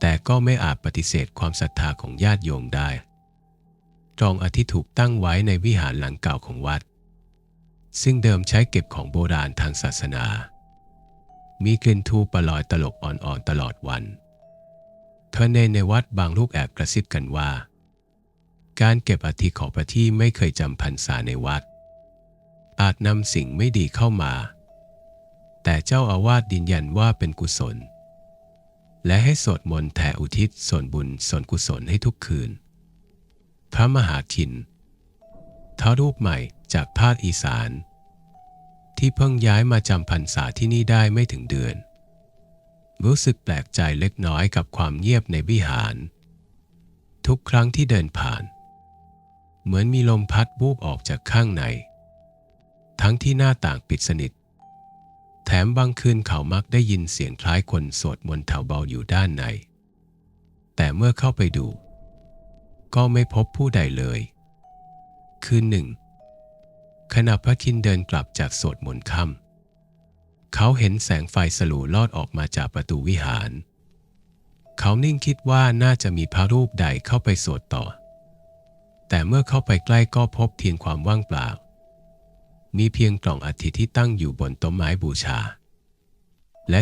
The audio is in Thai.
แต่ก็ไม่อาจปฏิเสธความศรัทธาของญาติโยมได้ ตรองอาทิตย์ถูกตั้งไว้ในวิหารหลังเก่าของวัด ซึ่งเดิมใช้เก็บของโบราณทางศาสนา มีกลิ่นทูปประลอยตลกอ่อนๆตลอดวันเทอเนในวัดบางลูกแอบกระซิบกันว่า การเก็บอาทิของพระที่ไม่เคยจำพรรษาในวัด อาจนำสิ่งไม่ดีเข้ามา แต่เจ้าอาวาสยืนยันว่าเป็นกุศล และให้สวดมนต์แผ่อุทิศส่วนบุญส่วนกุศลให้ทุกคืน พระมหาทินท้ารูปใหม่จากภาคอีสาน ที่เพิ่งย้ายมาจำพรรษาที่นี่ได้ไม่ถึงเดือน รู้สึกแปลกใจเล็กน้อยกับความเงียบในวิหาร ทุกครั้งที่เดินผ่าน เหมือนมีลมพัดบูบออกจากข้างใน ทั้งที่หน้าต่างปิดสนิท แถมบางคืนเขามักได้ยินเสียงคล้ายคนสวดมนต์แถวเบาอยู่ด้านใน แต่เมื่อเข้าไปดู ก็ไม่พบผู้ใดเลย คืนหนึ่ง ขณะพระคินเดินกลับจากสวดมนต์ค่ำเขาเห็นแสงไฟสลัวลอดออกมาจากประตูวิหาร เขานิ่งคิดว่าน่าจะมีพระรูปใดเข้าไปสวดต่อ แต่เมื่อเข้าไปใกล้ก็พบเพียงความว่างเปล่า มีเพียงกล่องอัฐิที่ตั้งอยู่บนต้นไม้บูชา และ